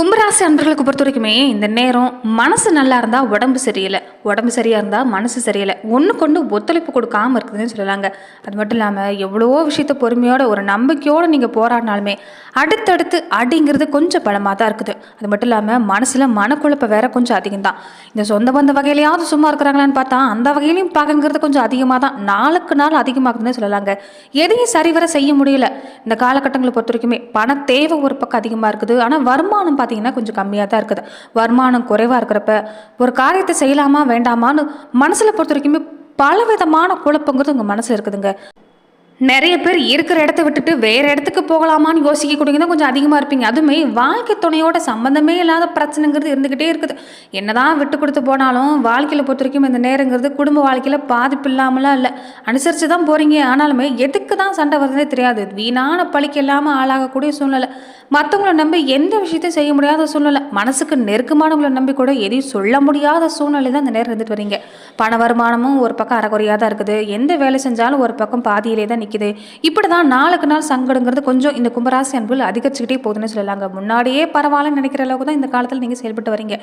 கும்பராசி அன்பர்களுக்கு பொறுத்த வரைக்குமே இந்த நேரம் மனசு நல்லா இருந்தால் உடம்பு சரியில்லை. உடம்பு சரியாக இருந்தால் மனசு சரியில்லை. ஒன்று கொண்டு ஒத்துழைப்பு கொடுக்காம இருக்குதுன்னு சொல்லலாங்க அது மட்டும் இல்லாமல் எவ்வளவோ விஷயத்த பொறுமையோட ஒரு நம்பிக்கையோடு நீங்கள் போராடினாலுமே அடுத்தடுத்து அடிங்கிறது கொஞ்சம் பலமாக தான் இருக்குது. அது மட்டும் இல்லாமல் மனசில் மனக்குழப்பம் வேற கொஞ்சம் அதிகம் தான் இந்த சொந்த பந்த வகையிலையாவது சும்மா இருக்கிறாங்களான்னு பார்த்தா அந்த வகையிலையும் பார்க்கங்கிறது கொஞ்சம் அதிகமாக தான் நாளுக்கு நாள் அதிகமாகுதுன்னு சொல்லலாங்க. எதையும் சரிவர செய்ய முடியல. இந்த காலகட்டங்களை பொறுத்த வரைக்குமே பண தேவை ஒரு பக்கம் அதிகமாக இருக்குது. ஆனால் வருமானம் பார்த்து பார்த்தீங்கன்னா கொஞ்சம் கம்மியாக தான் இருக்குது. வருமானம் குறைவாக இருக்கிறப்ப ஒரு காரியத்தை செய்யலாமா வேண்டாமான்னு மனசில் பொறுத்த வரைக்குமே பலவிதமான குழப்பங்கிறது உங்கள் மனசு இருக்குதுங்க. நிறைய பேர் இருக்கிற இடத்த விட்டுட்டு வேற இடத்துக்கு போகலாமான்னு யோசிக்கக்கூடியங்க தான் கொஞ்சம் அதிகமாக இருப்பீங்க. அதுவுமே வாழ்க்கை துணையோட சம்மந்தமே இல்லாத பிரச்சனைங்கிறது இருந்துக்கிட்டே இருக்குது. என்னதான் விட்டு கொடுத்து போனாலும் வாழ்க்கையில் பொறுத்த வரைக்கும் இந்த நேரங்கிறது குடும்ப வாழ்க்கையில் பாதிப்பு இல்லாமலாம் இல்லை. அனுசரித்து தான் போகிறீங்க ஆனாலுமே எதுக்கு தான் சண்டை வருதுனே தெரியாது. வீணான பழிக்கு இல்லாமல் ஆளாகக்கூடிய சூழ்நிலை. மற்றவங்கள நம்பி எந்த விஷயத்தையும் செய்ய முடியாத சூழ்நிலை. மனசுக்கு நெருக்கமானவங்களை நம்பி கூட எதையும் சொல்ல முடியாத சூழ்நிலை தான் இந்த நேரம் இருந்துட்டு வரீங்க. பண வருமானமும் ஒரு பக்கம் அறகுறையாக தான் இருக்குது. எந்த வேலை செஞ்சாலும் ஒரு பக்கம் பாதியிலே தான் நிற்கிது இப்படி தான் நாளுக்கு நாள் சங்கடங்கிறது கொஞ்சம் இந்த கும்பராசி அன்புகள் அதிகரிச்சுக்கிட்டே போகுதுன்னு சொல்லலாங்க. முன்னாடியே பரவாயில்லன்னு நினைக்கிற அளவுக்கு தான் இந்த காலத்தில் நீங்கள் செயல்பட்டு வரீங்க.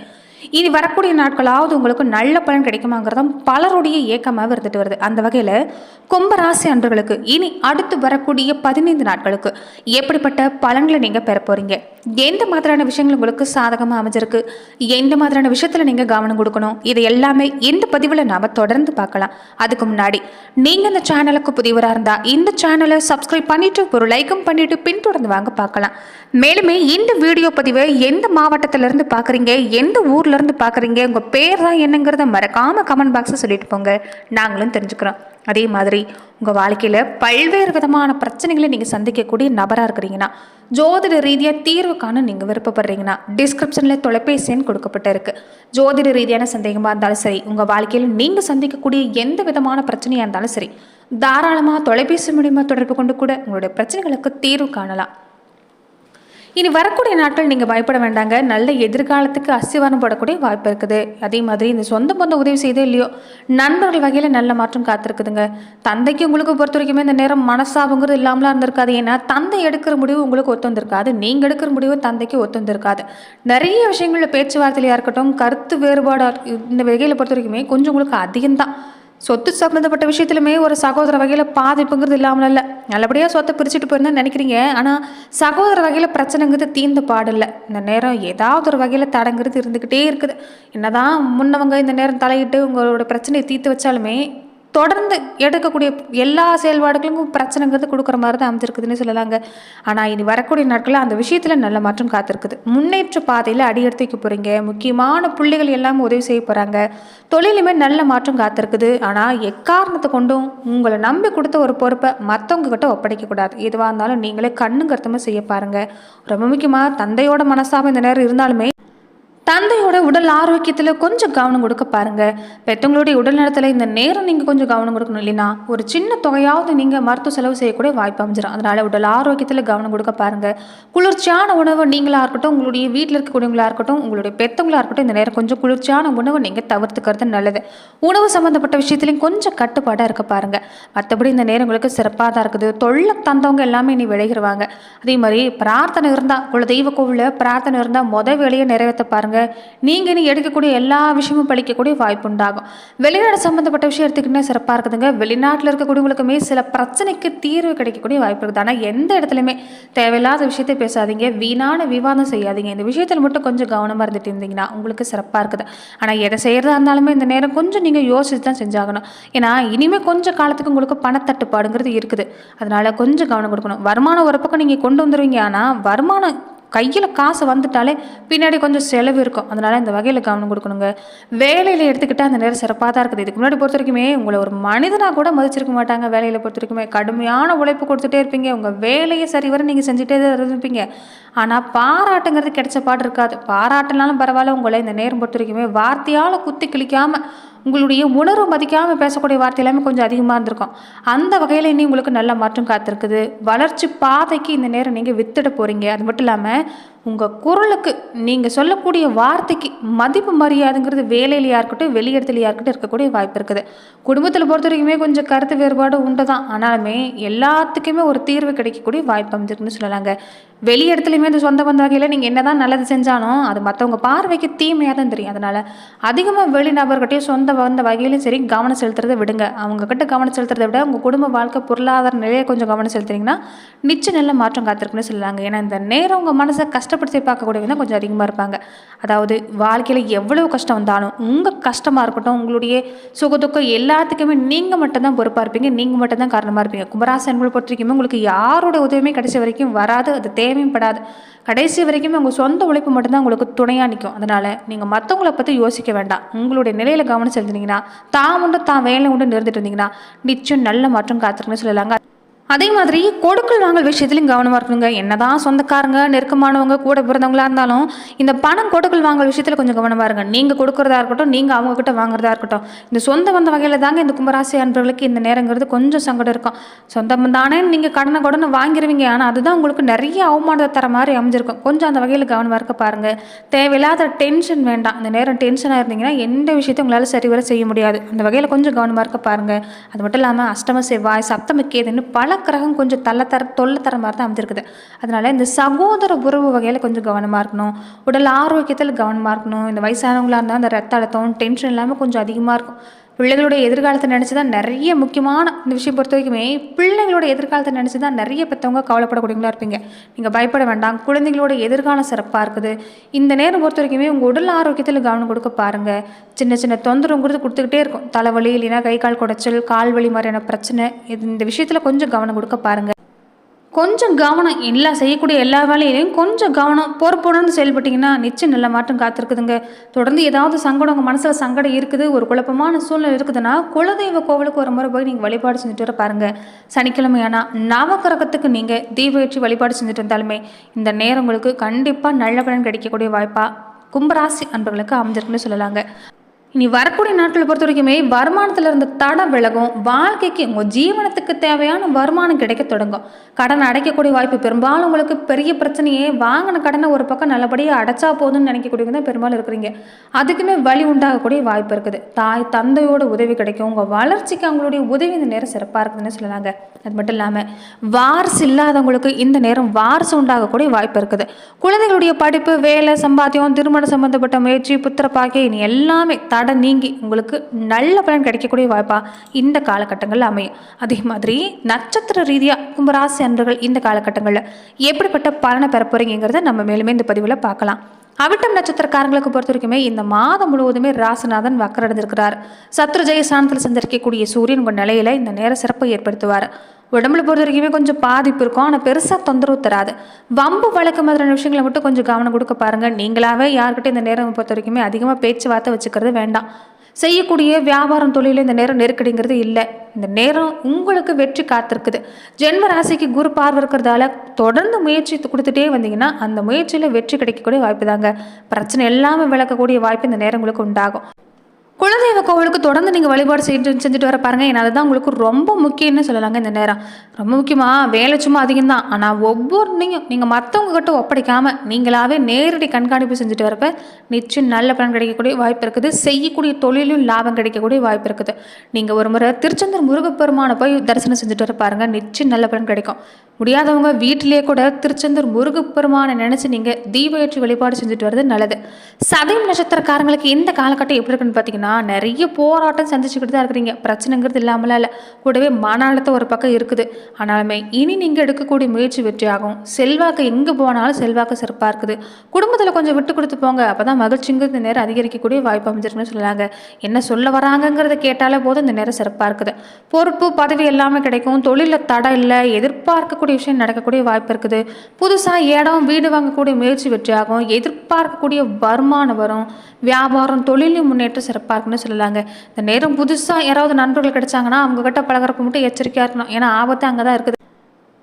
இனி வரக்கூடிய நாட்களாவது உங்களுக்கு நல்ல பலன் கிடைக்குமாங்கிறதும் பலருடைய ஏக்கமாக இருந்துட்டு வருது. அந்த வகையில் கும்பராசி அன்பர்களுக்கு இனி அடுத்து வரக்கூடிய பதினைந்து நாட்களுக்கு எப்படிப்பட்ட பலன்களை நீங்கள் பெற போறீங்க? எந்த மாதிரியான விஷயங்கள் உங்களுக்கு சாதகமாக அமைஞ்சிருக்கு? எந்த மாதிரியான விஷயத்தில் நீங்கள் கவனம் கொடுக்கணும்? இது எல்லாமே இந்த பதிவில் நாம் தொடர்ந்து பார்க்கலாம். அதுக்கு முன்னாடி நீங்கள் இந்த சேனலுக்கு புதியவராக இருந்தால் இந்த சேனலை சப்ஸ்கிரைப் பண்ணிட்டு ஒரு லைக்கும் பண்ணிட்டு பின்தொடர்ந்து வாங்க பார்க்கலாம். மேலுமே இந்த வீடியோ பதிவை எந்த மாவட்டத்திலேருந்து பார்க்குறீங்க எந்த ஊர்லேருந்து பார்க்குறீங்க உங்கள் பேர் தான் என்னங்கிறத மறக்காமல் கமெண்ட் பாக்ஸை சொல்லிட்டு போங்க. நாங்களும் தெரிஞ்சுக்கிறோம். அதே மாதிரி உங்கள் வாழ்க்கையில் பல்வேறு விதமான பிரச்சனைகளை நீங்கள் சந்திக்கக்கூடிய நபராக இருக்கிறீங்கன்னா ஜோதிட ரீதியாக தீர்வு காண நீங்கள் விருப்பப்படுறீங்கன்னா டிஸ்கிரிப்ஷனில் தொலைபேசி எண் கொடுக்கப்பட்டிருக்கு. ஜோதிட ரீதியான சந்தேகமாக இருந்தாலும் சரி உங்கள் வாழ்க்கையில் நீங்கள் சந்திக்கக்கூடிய எந்த விதமான பிரச்சனையாக இருந்தாலும் சரி தாராளமாக தொலைபேசி மூலிமா தொடர்பு கொண்டு கூட உங்களுடைய பிரச்சனைகளுக்கு தீர்வு காணலாம். இனி வரக்கூடிய நாட்கள் நீங்கள் பயப்பட வேண்டாங்க. நல்ல எதிர்காலத்துக்கு அஸ்திவாரம் போடக்கூடிய வாய்ப்பு இருக்குது. அதே மாதிரி இந்த சொந்த பந்த உதவி செய்தே இல்லையோ நண்பர்கள் வகையில் நல்ல மாற்றம் காத்திருக்குதுங்க. தந்தைக்கு உங்களுக்கு பொறுத்த வரைக்குமே இந்த நேரம் மனசாபங்கிறது இல்லாமலாம் இருந்திருக்காது. ஏன்னா தந்தை எடுக்கிற முடிவு உங்களுக்கு ஒத்து வந்திருக்காது நீங்கள் எடுக்கிற முடிவு தந்தைக்கு ஒத்து வந்திருக்காது நிறைய விஷயங்களில் பேச்சுவார்த்தையிலையாக இருக்கட்டும் கருத்து வேறுபாடாக இந்த வகையில் பொறுத்த வரைக்குமே கொஞ்சம் உங்களுக்கு அதிகம்தான். சொத்து சம்மந்தப்பட்ட விஷயத்துலையுமே ஒரு சகோதர வகையில் பாதிப்புங்கிறது இல்லாமல் இல்லை நல்லபடியாக சொத்தை பிரிச்சுட்டு போயிருந்தா நினைக்கிறீங்க. ஆனால் சகோதர வகையில் பிரச்சனைங்கிறது தீர்ந்த பாடில்லை. இந்த நேரம் ஏதாவது ஒரு வகையில் தடங்கிறது இருந்துக்கிட்டே இருக்குது. என்னதான் முன்னவங்க இந்த நேரம் தலையிட்டு உங்களோட பிரச்சனையை தீர்த்து வச்சாலுமே தொடர்ந்து எடுக்கக்கூடிய எல்லா செயல்பாடுகளுக்கும் பிரச்சனைங்கிறது கொடுக்குற மாதிரி தான் அமைஞ்சிருக்குதுன்னு சொல்லலாங்க. ஆனால் இனி வரக்கூடிய நாட்களில் அந்த விஷயத்தில் நல்ல மாற்றம் காத்திருக்குது. முன்னேற்ற பாதையில் அடி எடுத்து வைக்க போகிறீங்க முக்கியமான புள்ளிகள் எல்லாம் உதவி செய்ய போகிறாங்க தொழிலுமே நல்ல மாற்றம் காத்திருக்குது. ஆனால் எக்காரணத்தை கொண்டும் உங்களை நம்பி கொடுத்த ஒரு பொறுப்பை மற்றவங்க கிட்ட ஒப்படைக்கக்கூடாது எதுவாக இருந்தாலும் நீங்களே கண்ணும் செய்ய பாருங்கள் ரொம்ப முக்கியமாக தந்தையோட மனசாக இந்த நேரம் இருந்தாலுமே தந்தையோட உடல் ஆரோக்கியத்தில் கொஞ்சம் கவனம் கொடுக்க பாருங்க. பெற்றவங்களுடைய உடல் நலத்தில் இந்த நேரம் நீங்கள் கொஞ்சம் கவனம் கொடுக்கணும் இல்லைன்னா ஒரு சின்ன தொகையாவது நீங்கள் மருத்துவ செலவு செய்யக்கூடிய வாய்ப்பு அமைஞ்சிடும் அதனால உடல் ஆரோக்கியத்தில் கவனம் கொடுக்க பாருங்க. குளிர்ச்சியான உணவு நீங்களாக இருக்கட்டும் உங்களுடைய வீட்டில் இருக்கக்கூடியவங்களா இருக்கட்டும் உங்களுடைய பெற்றவங்களா இருக்கட்டும் இந்த நேரம் கொஞ்சம் குளிர்ச்சியான உணவை நீங்கள் தவிர்த்துக்கிறது நல்லது. உணவு சம்மந்தப்பட்ட விஷயத்துலையும் கொஞ்சம் கட்டுப்பாடாக இருக்க பாருங்க. மற்றபடி இந்த நேரம் உங்களுக்கு சிறப்பாக தான் இருக்குது. தொல்ல தந்தவங்க எல்லாமே இனி விளைகிறவாங்க அதே மாதிரி பிரார்த்தனை இருந்தால் குல தெய்வ கோவிலில் பிரார்த்தனை இருந்தால் முத வேலையை நிறைவேற்ற நீங்கள் இனி எடுக்கக்கூடிய எல்லா விஷயமும் பழிக்கக்கூடிய வாய்ப்பு உண்டாகும். வெளிநாடு சம்மந்தப்பட்ட விஷயம் எடுத்துக்கிட்டே சிறப்பாக இருக்குதுங்க. வெளிநாட்டில் இருக்கக்கூடியவங்களுக்குமே சில பிரச்சனைக்கு தீர்வு கிடைக்கக்கூடிய வாய்ப்பு இருக்குது. ஆனால் எந்த இடத்துலையுமே தேவையில்லாத விஷயத்தை பேசாதீங்க. வீணான விவாதம் செய்யாதீங்க. இந்த விஷயத்தில் மட்டும் கொஞ்சம் கவனமாக இருந்துட்டு இருந்தீங்கன்னா உங்களுக்கு சிறப்பாக இருக்குது. ஆனால் எதை செய்கிறதா இருந்தாலுமே இந்த நேரம் கொஞ்சம் நீங்கள் யோசித்து தான் செஞ்சாகணும். ஏன்னா இனிமேல் கொஞ்சம் காலத்துக்கு உங்களுக்கு பணத்தட்டுப்பாடுங்கிறது இருக்குது. அதனால் கொஞ்சம் கவனம் கொடுக்கணும். வருமானம் ஒரு பக்கம் நீங்கள் கொண்டு வந்துடுவீங்க ஆனால் வருமானம் கையில் காசு வந்துட்டாலே பின்னாடி கொஞ்சம் செலவு இருக்கும். அதனால் இந்த வகையில் கவனம் கொடுக்கணுங்க. வேலையில் எடுத்துக்கிட்டால் அந்த நேரம் சிறப்பாக தான் இருக்குது. இதுக்கு முன்னாடி பொறுத்த வரைக்குமே உங்களை ஒரு மனிதனாக கூட மதிச்சிருக்க மாட்டாங்க வேலையில் பொறுத்த வரைக்குமே. கடுமையான உழைப்பு கொடுத்துட்டே இருப்பீங்க. உங்கள் வேலையை சரிவர நீங்கள் செஞ்சுட்டே தான் இருப்பீங்க ஆனால் பாராட்டுங்கிறது கிடைச்ச பாடு இருக்காது. பாராட்டினாலும் பரவாயில்ல உங்களை இந்த நேரம் பொறுத்த வரைக்குமே வார்த்தையால் குத்தி கிழிக்காமல் உங்களுடைய உணர்வு மதிக்காமல் பேசக்கூடிய வார்த்தை எல்லாமே கொஞ்சம் அதிகமாக இருந்திருக்கும். அந்த வகையில் இனி உங்களுக்கு நல்ல மாற்றம் காத்திருக்குது. வளர்ச்சி பாதைக்கு இந்த நேரம் நீங்கள் வித்துட போகிறீங்க அது மட்டும் இல்லாமல் உங்கள் குரலுக்கு நீங்கள் சொல்லக்கூடிய வார்த்தைக்கு மதிப்பு மரியாதைங்கிறது வேலையிலையா இருக்கட்டும் வெளியிடத்துலையாக இருக்கட்டும் இருக்கக்கூடிய வாய்ப்பு இருக்குது. குடும்பத்தில் பொறுத்த வரைக்குமே கொஞ்சம் கருத்து வேறுபாடு உண்டு தான் ஆனாலுமே எல்லாத்துக்குமே ஒரு தீர்வு கிடைக்கக்கூடிய வாய்ப்பு அமைஞ்சிருக்குன்னு சொல்லலாங்க. வெளி இடத்துலையுமே இந்த சொந்த பந்த வகையில் நீங்கள் என்ன தான் நல்லது செஞ்சாலும் அது மற்றவங்க பார்வைக்கு தீமையாக தான் தெரியும். அதனால் அதிகமாக வெளி நபர்கிட்டையும் சொந்த வந்த வகையிலும் சரி கவனம் செலுத்துறதை விடுங்க. அவங்கக்கிட்ட கவனம் செலுத்துறதை விட உங்கள் குடும்ப வாழ்க்கை பொருளாதார நிலையை கொஞ்சம் கவனம் செலுத்துறீங்கன்னா நிச்சயம் நல்ல மாற்றம் காத்திருக்குன்னு சொல்லலாங்க. ஏன்னா இந்த நேரம் உங்கள் மனசை கஷ்டம் கஷ்டப்படுத்தி பார்க்கக்கூடியவங்க தான் கொஞ்சம் அதிகமாக இருப்பாங்க. அதாவது வாழ்க்கையில் எவ்வளவு கஷ்டம் வந்தாலும் உங்கள் கஷ்டமாக இருக்கட்டும் உங்களுடைய சுகதுக்கம் எல்லாத்துக்குமே நீங்கள் மட்டும்தான் பொறுப்பாக இருப்பீங்க. நீங்கள் மட்டும்தான் காரணமாக இருப்பீங்க. கும்பராசி அன்புகளை பொறுத்த வரைக்கும் உங்களுக்கு யாரோட உதவியுமே கடைசி வரைக்கும் வராது. அது தேவையும் படாது. கடைசி வரைக்கும் உங்கள் சொந்த உழைப்பு மட்டும்தான் உங்களுக்கு துணையாக நிற்கும் அதனால் நீங்கள் மற்றவங்கள பற்றி யோசிக்க வேண்டாம். உங்களுடைய நிலையில் கவனம் செலுத்தினீங்கன்னா தான் உண்டு தான் வேலை உண்டு நிறுத்திட்டு இருந்தீங்கன்னா நிச்சயம் நல்ல மாற்றம் காத்திருக்குன்னு சொல்லலாங்க. அதே மாதிரி கொடுக்கல் வாங்கல் விஷயத்துலையும் கவனமாக இருக்கணுங்க. என்னதான் சொந்தக்காரங்க நெருக்கமானவங்க கூட பிறந்தவங்களா இருந்தாலும் இந்த பணம் கொடுக்கல் வாங்கல் விஷயத்தில் கொஞ்சம் கவனமாக இருங்க. நீங்கள் கொடுக்குறதா இருக்கட்டும் நீங்கள் அவங்கக்கிட்ட வாங்குறதா இருக்கட்டும். இந்த சொந்த வந்த வகையில் தாங்க இந்த கும்பராசி அன்பர்களுக்கு இந்த நேரங்கிறது கொஞ்சம் சங்கடம் இருக்கும். சொந்தம் தானே நீங்கள் கடனை கடனை வாங்கிடுவீங்க ஆனால் அதுதான் உங்களுக்கு நிறைய அவமானத்தை தர மாதிரி அமைஞ்சிருக்கும். கொஞ்சம் அந்த வகையில் கவனமாக இருக்க பாருங்கள் தேவையில்லாத டென்ஷன் வேண்டாம். இந்த நேரம் டென்ஷனாக இருந்தீங்கன்னா எந்த விஷயத்தையும் உங்களால் சரிவர செய்ய முடியாது. அந்த வகையில் கொஞ்சம் கவனமாக இருக்க பாருங்கள் அது மட்டும் இல்லாமல் அஷ்டம செவ்வாய் சப்தம கேதுன்னு பல கிரகம் கொஞ்சம் தள்ள தர தொல்லை தர மாதிரி தான் அமைஞ்சிருக்குது. அதனால இந்த சகோதர உறவு வகையில் கொஞ்சம் கவனமாக இருக்கணும். உடல் ஆரோக்கியத்தில் கவனமாக இருக்கணும். இந்த வயசானவங்களாக இருந்தால் அந்த ரத்த அழுத்தம் டென்ஷன் இல்லாமல் கொஞ்சம் அதிகமாக இருக்கும். பிள்ளைகளுடைய எதிர்காலத்தை நினச்சி தான் நிறைய முக்கியமான இந்த விஷயம் பொறுத்த வரைக்குமே பிள்ளைங்களோட எதிர்காலத்தை நினச்சி தான் நிறைய பெற்றவங்க கவலைப்படக்கூடியவங்களா இருப்பீங்க. நீங்கள் பயப்பட வேண்டாம். குழந்தைங்களோட எதிர்காலம் சிறப்பாக இருக்குது. இந்த நேரம் பொறுத்த வரைக்குமே உங்கள் உடல் ஆரோக்கியத்தில் கவனம் கொடுக்க பாருங்கள் சின்ன சின்ன தொந்தரவுங்கிறது கொடுத்துக்கிட்டே இருக்கும். தலைவலி இல்லைன்னா கை கால் குடைச்சல் கால் வலி மாதிரியான பிரச்சனை இது இந்த விஷயத்தில் கொஞ்சம் கவனம் கொடுக்க பாருங்கள் கொஞ்சம் கவனம் எல்லா செய்யக்கூடிய எல்லா வேலையிலையும் கொஞ்சம் கவனம் பொறுப்புடன் செயல்பட்டிங்கன்னா நிச்சயம் நல்ல மாற்றம் காத்திருக்குதுங்க. தொடர்ந்து ஏதாவது சங்கடம் உங்கள் மனசில் சங்கடம் இருக்குது ஒரு குழப்பமான சூழ்நிலை இருக்குதுன்னா குலதெய்வ கோவிலுக்கு ஒரு முறை போய் நீங்கள் வழிபாடு செஞ்சுட்டு வர பாருங்கள் சனிக்கிழமையானா நவக்கிரகத்துக்கு நீங்கள் தீபயற்றி வழிபாடு செஞ்சுட்டு இருந்தாலுமே இந்த நேரம் உங்களுக்கு கண்டிப்பாக நல்ல பலன் கிடைக்கக்கூடிய வாய்ப்பாக கும்பராசி அன்பர்களுக்கு அமைஞ்சிருக்குன்னு சொல்லலாங்க. இனி வரக்கூடிய நாட்களை பொறுத்த வரைக்குமே வருமானத்தில் இருந்த தடம் விலகும். வாழ்க்கைக்கு உங்கள் ஜீவனத்துக்கு தேவையான வருமானம் கிடைக்க தொடங்கும். கடன் அடைக்கக்கூடிய வாய்ப்பு பெரும்பாலும் உங்களுக்கு பெரிய பிரச்சனையே. வாங்கின கடனை ஒரு பக்கம் நல்லபடியாக அடைச்சா போதும்னு நினைக்கக்கூடியவங்க தான் பெரும்பாலும் இருக்கிறீங்க. அதுக்குமே வழி உண்டாகக்கூடிய வாய்ப்பு இருக்குது. தாய் தந்தையோட உதவி கிடைக்கும். உங்கள் வளர்ச்சிக்கு அவங்களுடைய உதவி இந்த நேரம் சிறப்பாக இருக்குதுன்னு சொல்லலாங்க. அது மட்டும் இல்லாமல் வாரிசு இல்லாதவங்களுக்கு இந்த நேரம் வாரிசு உண்டாகக்கூடிய வாய்ப்பு இருக்குது. குழந்தைகளுடைய படிப்பு வேலை சம்பாத்தியம் திருமணம் சம்பந்தப்பட்ட முயற்சி புத்திர பாக்கிய இனி எல்லாமே தடை நீங்கி உங்களுக்கு நல்ல பலன் கிடைக்கக்கூடிய வாய்ப்பா இந்த காலகட்டங்களில் அமையும். அதே மாதிரி நட்சத்திர ரீதியாக கும்பராசி அன்பர்கள் இந்த காலகட்டங்களில் எப்படிப்பட்ட பலனை பெற போகிறீங்கிறத நம்ம மேலுமே இந்த பதிவில் பார்க்கலாம். அவிட்டம் நட்சத்திரக்காரங்களுக்கு பொறுத்த வரைக்குமே இந்த மாதம் முழுவதுமே ராசிநாதன் வக்கரடைந்திருக்கிறார். சத்ருஜய ஸ்தானத்தில் சந்திரிக்கக்கூடிய சூரியன் உங்கள் நிலையில இந்த நேர சிறப்பை ஏற்படுத்துவார். உடம்புல பொறுத்த வரைக்குமே கொஞ்சம் பாதிப்பு இருக்கும். ஆனால் பெருசாக தொந்தரவு தராது. வம்பு வழக்கு மாதிரியான விஷயங்களை மட்டும் கொஞ்சம் கவனம் கொடுக்க பாருங்கள் நீங்களாகவே யார்கிட்ட இந்த நேரம் பொறுத்த வரைக்குமே அதிகமாக பேச்சுவார்த்தை வச்சுக்கிறது வேண்டாம். செய்யக்கூடிய வியாபாரம் தொழிலில் இந்த நேரம் நெருக்கடிங்கிறது இல்லை. இந்த நேரம் உங்களுக்கு வெற்றி காத்திருக்குது. ஜென்ம ராசிக்கு குரு பார்வை இருக்கிறதால தொடர்ந்து முயற்சி கொடுத்துட்டே வந்தீங்கன்னா அந்த முயற்சியில் வெற்றி கிடைக்கக்கூடிய வாய்ப்பு தாங்க. பிரச்சனை எல்லாமே விளக்கக்கூடிய வாய்ப்பு இந்த நேரம் உங்களுக்கு உண்டாகும். குலதெய்வ கோவிலுக்கு தொடர்ந்து நீங்கள் வழிபாடு செஞ்சு செஞ்சுட்டு வர பாருங்கள் ஏன்னா அதுதான் உங்களுக்கு ரொம்ப முக்கியம்னு சொல்லலாங்க இந்த நேரம். ரொம்ப முக்கியமாக வேலை சும்மா அதிகம் தான் ஆனால் ஒவ்வொன்றையும் நீங்கள் மற்றவங்க கிட்ட ஒப்படைக்காமல் நீங்களாவே நேரடி கண்காணிப்பு செஞ்சுட்டு வரப்ப நிச்சயம் நல்ல பலன் கிடைக்கக்கூடிய வாய்ப்பு இருக்குது. செய்யக்கூடிய தொழிலும் லாபம் கிடைக்கக்கூடிய வாய்ப்பு இருக்குது. நீங்கள் ஒரு முறை திருச்செந்தூர் முருகப்பெருமானை போய் தரிசனம் செஞ்சுட்டு வர பாருங்கள் நிச்சயம் நல்ல பலன் கிடைக்கும். முடியாதவங்க வீட்டிலேயே கூட திருச்செந்தூர் முருகப்பெருமானை நினச்சி நீங்கள் தீப ஏற்றி வழிபாடு செஞ்சுட்டு வர்றது நல்லது. சதயம் நட்சத்திரக்காரங்களுக்கு இந்த காலகட்டம் எப்படி இருக்குன்னு பார்த்தீங்கன்னா நிறைய போராட்டம் சந்திச்சுக்கிட்டு தான் இருக்கிறீங்க. பிரச்சனைங்கிறது இல்லாமலாம் இல்லை. கூடவே மன அழுத்தம் ஒரு பக்கம் இருக்குது. ஆனாலுமே இனி நீங்கள் எடுக்கக்கூடிய முயற்சி வெற்றியாகும். செல்வாக்கு எங்கே போனாலும் செல்வாக்கு சிறப்பாக இருக்குது. குடும்பத்தில் கொஞ்சம் விட்டு கொடுத்து போங்க. அப்போ தான் மகிழ்ச்சிங்கிறது நேரம் அதிகரிக்கக்கூடிய வாய்ப்பு அமைஞ்சிருக்குன்னு சொன்னாங்க. என்ன சொல்ல வராங்கங்கிறத கேட்டாலே போதும். இந்த நேரம் சிறப்பாக இருக்குது. பொறுப்பு பதவி எல்லாமே கிடைக்கும். தொழிலில் தடை இல்லை. எதிர்பார்க்கக்கூடிய விஷயம் நடக்கக்கூடிய வாய்ப்பு இருக்குது. புதுசாக இடம் வீடு வாங்கக்கூடிய முயற்சி வெற்றியாகும். எதிர்பார்க்கக்கூடிய வருமானம் வரும். வியாபாரம் தொழிலையும் முன்னேற்றம் சிறப்பாக இருக்குன்னு சொல்லலாங்க. இந்த நேரம் புதுசாக யாராவது நண்பர்கள் கிடைச்சாங்கன்னா அவங்க கிட்ட மட்டும் எச்சரிக்கையாக இருக்கணும். ஏன்னா ஆபத்து அங்கே தான் இருக்குது.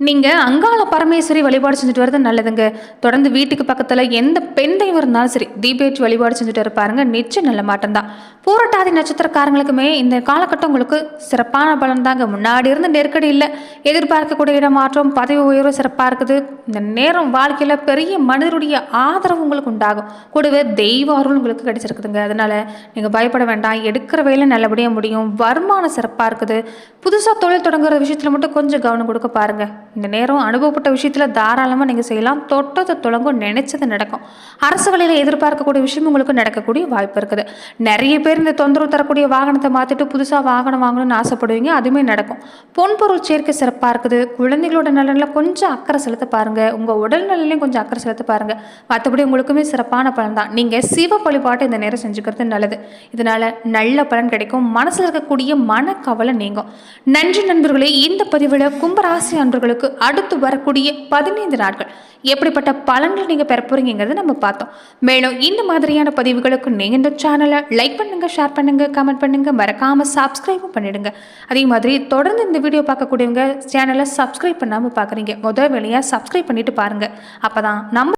நீங்கள் அங்காள பரமேஸ்வரி வழிபாடு செஞ்சுட்டு வரது நல்லதுங்க. தொடர்ந்து வீட்டுக்கு பக்கத்தில் எந்த பெண் தெய்வம் இருந்தாலும் சரி தீபேற்றி வழிபாடு செஞ்சுட்டு இருப்பாருங்க நிச்சயம் நல்ல மாட்டம் தான். பூரட்டாதி நட்சத்திரக்காரங்களுக்குமே இந்த காலகட்டம் உங்களுக்கு சிறப்பான பலன் தாங்க. முன்னாடி இருந்து நெருக்கடி இல்லை. எதிர்பார்க்கக்கூடிய இடமாற்றம் பதவி உயர்வு சிறப்பாக இருக்குது. இந்த நேரம் வாழ்க்கையில் பெரிய மனிதருடைய ஆதரவு உங்களுக்கு உண்டாகும். கூடவே தெய்வ அருள் உங்களுக்கு கிடைச்சிருக்குதுங்க. அதனால் நீங்கள் பயப்பட வேண்டாம். எடுக்கிற வேலை நல்லபடியாக முடியும். வருமானம் சிறப்பாக இருக்குது. புதுசாக தொழில் தொடங்குற விஷயத்தில் மட்டும் கொஞ்சம் கவனம் கொடுக்க பாருங்கள் இந்த நேரம் அனுபவப்பட்ட விஷயத்தில் தாராளமாக நீங்கள் செய்யலாம். தொட்டது தொடங்கும் நினைச்சது நடக்கும். அரசு வழியில் எதிர்பார்க்கக்கூடிய விஷயம் உங்களுக்கு நடக்கக்கூடிய வாய்ப்பு இருக்குது. நிறைய பேர் இந்த தொந்தரவு தரக்கூடிய வாகனத்தை மாற்றிட்டு புதுசாக வாகனம் வாங்கணும்னு ஆசைப்படுவீங்க. அதுவுமே நடக்கும். பொன்பொருள் சேர்க்கை சிறப்பாக இருக்குது. குழந்தைகளோட நலனில் கொஞ்சம் அக்கறை செலுத்த பாருங்கள் உங்கள் உடல் நலனையும் கொஞ்சம் அக்கறை செலுத்த பாருங்கள் மற்றபடி உங்களுக்குமே சிறப்பான பலன் தான். நீங்கள் சிவ வழிபாட்டை இந்த நேரம் செஞ்சுக்கிறது நல்லது. இதனால் நல்ல பலன் கிடைக்கும். மனசில் இருக்கக்கூடிய மனக்கவலை நீங்கும். நன்றி நண்பர்களே இந்த பதிவில் கும்பராசி அன்பர்களுக்கு அடுத்து வரக்கூடிய பதினைந்து நாட்கள். எப்படிப்பட்ட பலன்கள் நீங்கள் பெற போகிறீங்கிறத நம்ம பார்த்தோம். மேலும் இந்த மாதிரியான பதிவுகளுக்கு நீங்கள் இந்த சேனலை லைக் பண்ணுங்கள் ஷேர் பண்ணுங்கள் கமெண்ட் பண்ணுங்கள் மறக்காமல் சப்ஸ்கிரைபும் பண்ணிடுங்க. அதே மாதிரி தொடர்ந்து இந்த வீடியோ பார்க்கக்கூடியவங்க சேனலை சப்ஸ்கிரைப் பண்ணாமல் பார்க்குறீங்க முதல் வேலையாக சப்ஸ்கிரைப் பண்ணிட்டு பாருங்கள் அப்போ தான் நம்ம